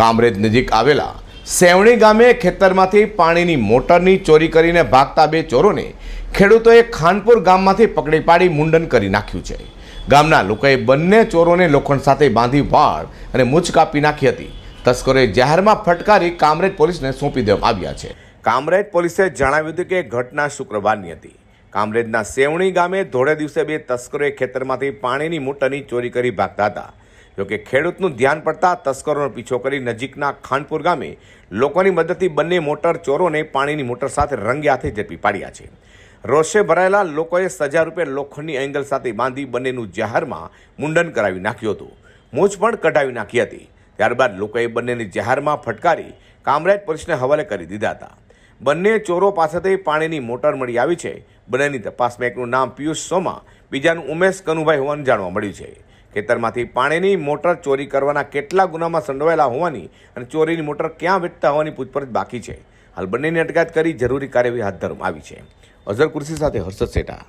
કામરેજ નજીક આવેલા સેવણી ગામે ખેતરમાંથી પાણીની મોટરની ચોરી કરીને ભાગતા બે ચોરોને ખેડૂતોએ ખાનપુર ગામમાંથી પકડી પાડી મુંડન કરી નાખ્યું છે. ગામના લોકોએ બંને ચોરોને લોખંડ સાથે બાંધી વાળ અને મૂછ કાપી નાખી હતી. તસ્કરોએ જાહેરમાં ફટકારી કામરેજ પોલીસને સોંપી દેવામાં આવ્યા છે. કામરેજ પોલીસે જણાવ્યું હતું કે ઘટના શુક્રવારની હતી. કામરેજના સેવણી ગામે ધોળે દિવસે બે તસ્કરોએ ખેતરમાંથી પાણીની મોટરની ચોરી કરી ભાગતા હતા. જોકે ખેડૂતનું ધ્યાન પડતા તસ્કરોનો પીછો કરી નજીકના ખાનપુર ગામે લોકોની મદદથી બંને મોટર ચોરોને પાણીની મોટર સાથે રંગે હાથે ઝડપી પાડ્યા છે. રોષે ભરાયેલા લોકોએ સજા રૂપે લોખંડની એંગલ સાથે બાંધી બંનેનું જાહેરમાં મુંડન કરાવી નાખ્યું હતું. મૂછ પણ કઢાવી નાખી હતી. ત્યારબાદ લોકોએ બંનેને જાહેરમાં ફટકારી કામરેજ પોલીસને હવાલે કરી દીધા હતા. બંને ચોરો પાસેથી પાણીની મોટર મળી આવી છે. બંનેની તપાસમાં એકનું નામ પિયુષ સોમા, બીજાનું ઉમેશ કનુભાઈ હોવાનું જાણવા મળ્યું છે. ખેતરમાંથી પાણીની મોટર ચોરી કરવાના કેટલા ગુનામાં સંડોવાયેલા હોવાની અને ચોરીની મોટર ક્યાં વેચતા હોવાની પૂછપરછ બાકી છે. હાલ બંનેની અટકાયત કરી જરૂરી કાર્યવાહી હાથ ધરવામાં આવી છે. અઝર કુર્સી સાથે હર્ષદ સેઠા